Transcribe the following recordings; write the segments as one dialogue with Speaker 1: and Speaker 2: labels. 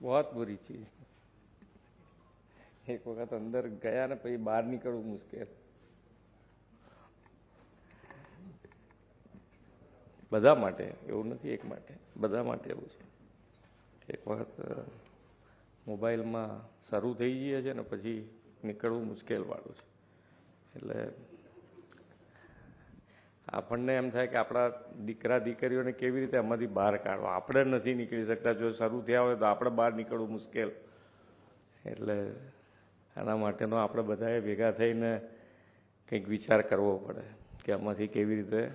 Speaker 1: बहुत बुरी चीज એક વખત અંદર ગયા ને પછી બહાર નીકળવું મુશ્કેલ બધા માટે એવું નથી એક માટે બધા માટે એવું છે એક વખત અ, મોબાઈલમાં શરૂ થઈ જઈએ છે ને પછી નીકળવું મુશ્કેલ વાળું છે એટલે આપણને એમ થાય કે આપણા દીકરા દીકરીઓને કેવી રીતે આમાંથી બહાર કાઢવા? આપણે નથી નીકળી શકતા. જો શરૂ થયા હોય તો આપણે બહાર નીકળવું મુશ્કેલ. એટલે આના માટેનો આપણે બધાએ ભેગા થઈને કંઈક વિચાર કરવો પડે કે આમાંથી કેવી રીતે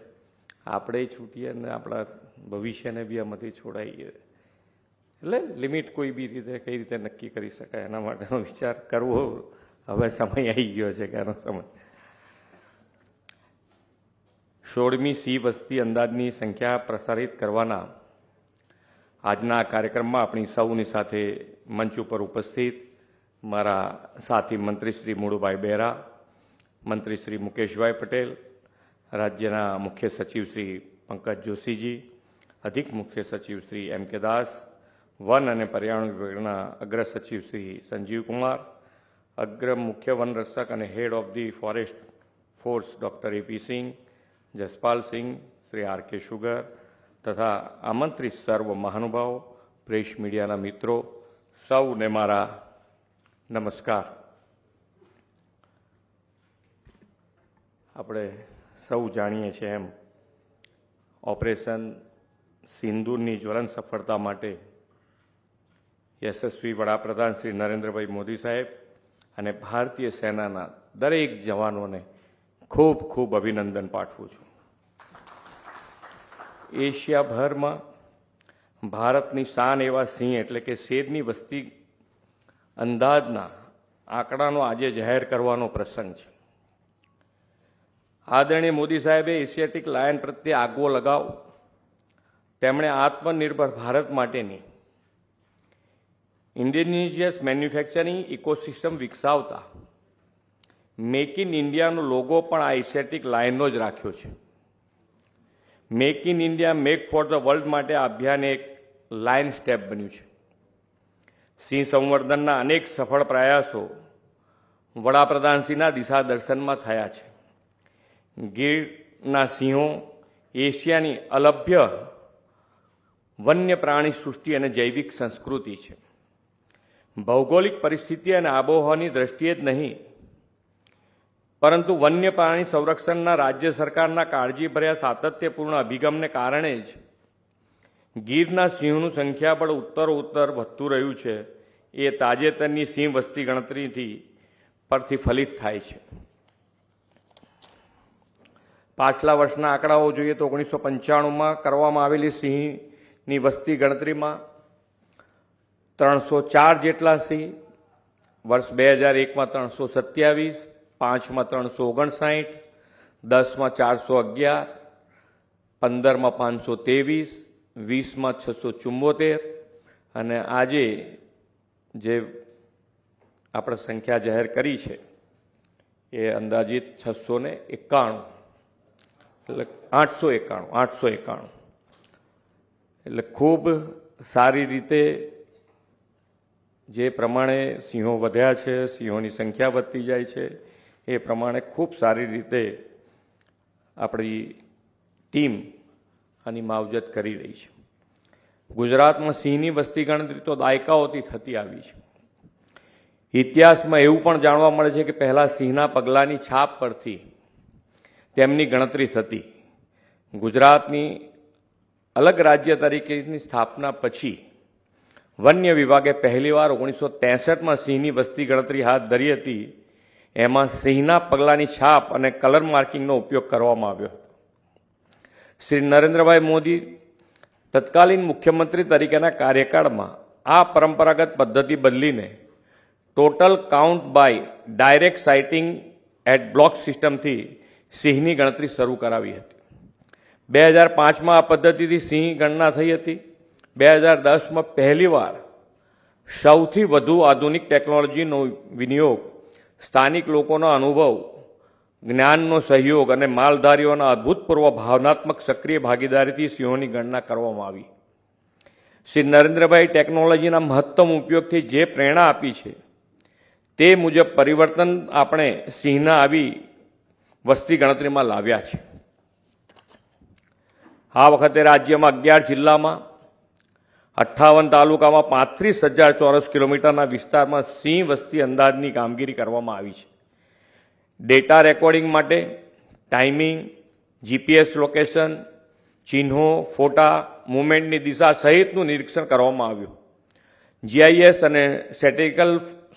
Speaker 1: આપણે છૂટીએ અને આપણા ભવિષ્યને બી આમાંથી છોડાઈએ. એટલે લિમિટ કોઈ બી રીતે, કઈ રીતે નક્કી કરી શકાય એના માટેનો વિચાર કરવો હવે સમય આવી ગયો છે કે આનો સમય. સોળમી સી વસ્તી અંદાજની સંખ્યા પ્રસારિત કરવાના આજના કાર્યક્રમમાં આપણી સૌની સાથે મંચ ઉપર ઉપસ્થિત મારા સાથી મંત્રી શ્રી મુળુભાઈ બહેરા મંત્રી શ્રી મુકેશભાઈ પટેલ, રાજ્યના મુખ્ય સચિવ શ્રી પંકજ જોશીજી, અધિક મુખ્ય સચિવ શ્રી એમ કે દાસ, વન અને પર્યાવરણ વિભાગના અગ્ર સચિવ શ્રી સંજીવ કુમાર, અગ્ર મુખ્ય વન રક્ષક અને head of the forest force doctor AP Singh Jaspal Singh, Shri R K Sugoor તથા આમંત્રિત સર્વ મહાનુભાવો, પ્રેસ મીડિયાના મિત્રો, સૌને મારા નમસ્કાર. આપણે સૌ જાણીએ છીએ એમ, ઓપરેશન સિંદૂરની જ્વલન સફળતા માટે યશસ્વી વડાપ્રધાન શ્રી નરેન્દ્રભાઈ મોદી સાહેબ અને ભારતીય સેનાના દરેક જવાનોને ખૂબ ખૂબ અભિનંદન પાઠવું છું. એશિયાભરમાં ભારતની શાન એવા સિંહ એટલે કે શેરની વસ્તી અંદાજના આંકડાનો આજે જાહેર કરવાનો પ્રસંગ છે. આદરણીય મોદી સાહેબે એશિયાટિક લાયન પ્રત્યે આગવો લગાવ. તેમણે આત્મનિર્ભર ભારત માટેની ઇન્ડિનિજિયસ મેન્યુફેક્ચરિંગ ઇકોસિસ્ટમ વિકસાવતા, મેક ઇન ઇન્ડિયાનો લોગો પણ આ એશિયાટિક લાયનનો જ રાખ્યો છે. Make in India make for the world માટે આ અભિયાન એક લાઇન સ્ટેપ બન્યું છે. સિંહ સંવર્ધનના અનેક સફળ પ્રયાસો વડાપ્રધાનશ્રીના દિશા દર્શનમાં થયા છે. ગીરના સિંહો એશિયાની અલભ્ય વન્ય પ્રાણી સૃષ્ટિ અને જૈવિક સંસ્કૃતિ છે. ભૌગોલિક પરિસ્થિતિ અને આબોહવાની દ્રષ્ટિએ જ નહીં પરંતુ વન્ય પ્રાણી સંરક્ષણના રાજ્ય સરકારના કાળજીભર્યા સાતત્યપૂર્ણ અભિગમને કારણે જ ગીરના સિંહોનું સંખ્યાબળ ઉત્તર ઉત્તર વધતું રહ્યું છે. એ તાજેતરની સિંહ વસ્તી ગણતરીથી પરથી ફલિત થાય છે. પાછલા વર્ષના આંકડાઓ જોઈએ તો ઓગણીસો પંચાણુંમાં કરવામાં આવેલી સિંહની વસ્તી ગણતરીમાં ત્રણસો ચાર જેટલા સિંહ, વર્ષ બે હજાર એકમાં ત્રણસો સત્યાવીસ પાંચમાં ત્રણસો ઓગણસાઠ, દસમાં ચારસો અગિયાર, પંદરમાં પાંચસો ત્રેવીસ, વીસમાં છસો ચુમ્મોતેર અને આજે જે આપણે સંખ્યા જાહેર કરી છે એ અંદાજિત છસો ને એકાણું. એટલે આઠસો એકાણું આઠસો એકાણું. એટલે ખૂબ સારી રીતે જે પ્રમાણે સિંહો વધ્યા છે, સિંહોની સંખ્યા વધતી જાય છે એ પ્રમાણે ખૂબ સારી રીતે આપણી ટીમ આની માવજત કરી રહી છે. ગુજરાતમાં સિંહની વસ્તી ગણતરી તો દાયકાઓથી થતી આવી છે. ઇતિહાસમાં એવું પણ જાણવા મળે છે કે પહેલાં સિંહના પગલાંની છાપ પરથી તેમની ગણતરી થતી. ગુજરાતની અલગ રાજ્ય તરીકેની સ્થાપના પછી વન્ય વિભાગે પહેલીવાર ઓગણીસો ત્રેસઠમાં સિંહની વસ્તી ગણતરી હાથ ધરી હતી. એમાં સિંહના પગલાંની છાપ અને કલર માર્કિંગનો ઉપયોગ કરવામાં આવ્યો હતો. શ્રી નરેન્દ્રભાઈ મોદી તત્કાલીન મુખ્યમંત્રી તરીકેના કાર્યકાળમાં આ પરંપરાગત પદ્ધતિ બદલીને total count by direct sighting at block સિસ્ટમથી સિંહની ગણતરી શરૂ કરાવી હતી. બે હજાર પાંચમાં આ પદ્ધતિથી સિંહ ગણના થઈ હતી. બે હજાર દસમાં પહેલીવાર સૌથી વધુ આધુનિક ટેકનોલોજીનો વિનિયોગ સ્થાનિક લોકોનો અનુભવ, જ્ઞાનનો સહયોગ અને માલધારીઓના અભૂતપૂર્વ ભાવનાત્મક સક્રિય ભાગીદારીથી સિંહોની ગણના કરવામાં આવી. શ્રી નરેન્દ્રભાઈ ટેકનોલોજીના મહત્તમ ઉપયોગથી જે પ્રેરણા આપી છે, તે મુજબ પરિવર્તન આપણે સિંહના આવી વસ્તી ગણતરીમાં લાવ્યા છે. આ વખતે રાજ્યમાં અગિયાર જિલ્લામાં અઠ્ઠાવન તાલુકામાં પાંત્રીસ હજાર ચોરસ કિલોમીટરના વિસ્તારમાં સિંહ વસ્તી અંદાજની કામગીરી કરવામાં આવી છે. ડેટા રેકોર્ડિંગ માટે ટાઈમિંગ, જીપીએસ લોકેશન, ચિહ્નો, ફોટા, મુવમેન્ટની દિશા સહિતનું નિરીક્ષણ કરવામાં આવ્યું. જીઆઈએસ અને સેટેકલ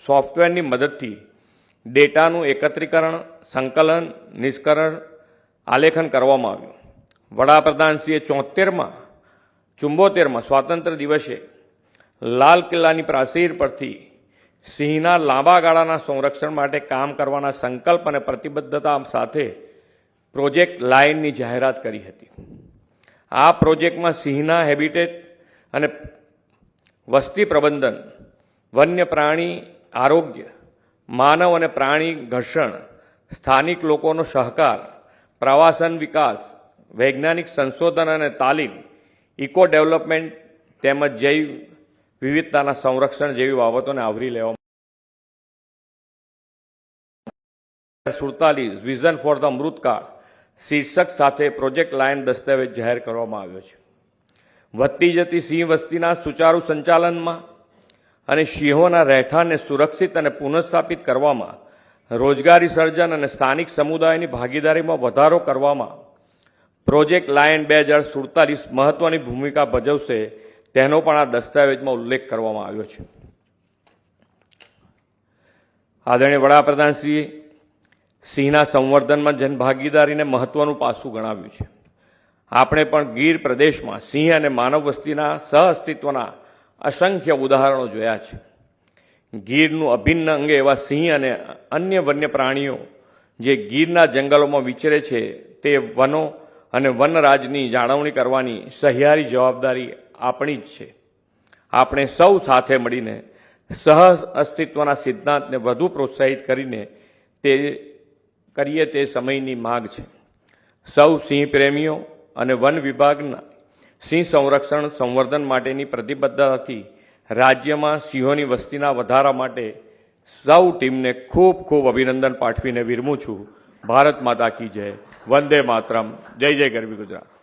Speaker 1: સોફ્ટવેરની મદદથી ડેટાનું એકત્રીકરણ, સંકલન, નિષ્કરણ, આલેખન કરવામાં આવ્યું. વડાપ્રધાનશ્રીએ ચોતેરમાં ચુંબોતેરમાં સ્વાતંત્ર્ય દિવસે લાલ કિલ્લાની પ્રાચીર પરથી સિંહના લાંબા ગાળાના સંરક્ષણ માટે કામ કરવાના સંકલ્પ અને પ્રતિબદ્ધતા સાથે પ્રોજેક્ટ લાઇનની જાહેરાત કરી હતી. આ પ્રોજેક્ટમાં સિંહના હેબિટેટ અને વસ્તી પ્રબંધન, વન્ય પ્રાણી આરોગ્ય, માનવ અને પ્રાણી ઘર્ષણ, સ્થાનિક લોકોનો સહકાર, પ્રવાસન વિકાસ, વૈજ્ઞાનિક સંશોધન અને તાલીમ ઇકો ડેવલપમેન્ટ તેમજ જૈવ વિવિધતાના સંરક્ષણ જેવી બાબતોને આવરી લેવામાં સુડતાલીસ વિઝન ફોર ધ અમૃતકાળ શીર્ષક સાથે પ્રોજેક્ટ લાયન દસ્તાવેજ જાહેર કરવામાં આવ્યો છે. વધતી જતી સિંહ વસ્તીના સુચારુ સંચાલનમાં અને સિંહોના રહેઠાણને સુરક્ષિત અને પુનઃસ્થાપિત કરવામાં રોજગારી સર્જન અને સ્થાનિક સમુદાયની ભાગીદારીમાં વધારો કરવામાં પ્રોજેક્ટ લાયન બે હજાર સુડતાલીસ મહત્વની ભૂમિકા ભજવશે તેનો પણ આ દસ્તાવેજમાં ઉલ્લેખ કરવામાં આવ્યો છે. આદરણીય વડાપ્રધાનશ્રીએ સિંહના સંવર્ધનમાં જનભાગીદારીને મહત્વનું પાસું ગણાવ્યું છે. આપણે પણ ગીર પ્રદેશમાં સિંહ અને માનવ વસ્તીના સહઅસ્તિત્વના અસંખ્ય ઉદાહરણો જોયા છે. ગીરનું અભિન્ન અંગે એવા સિંહ અને અન્ય વન્ય પ્રાણીઓ જે ગીરના જંગલોમાં વિચરે છે તે વનો અને વનરાજની જાળવણી કરવાની સહિયારી જવાબદારી આપણી જ છે. આપણે સૌ સાથે મળીને સહ અસ્તિત્વના સિદ્ધાંતને વધુ પ્રોત્સાહિત કરીને તે કરીએ તે સમયની માગ છે. સૌ સિંહ પ્રેમીઓ અને વન વિભાગના સિંહ સંરક્ષણ સંવર્ધન માટેની પ્રતિબદ્ધતાથી રાજ્યમાં સિંહોની વસ્તીના વધારા માટે સૌ ટીમને ખૂબ ખૂબ અભિનંદન પાઠવીને વિરમું છું. ભારત માતા કી જય. વંદે માતરમ. જય જય ગરવી ગુજરાત.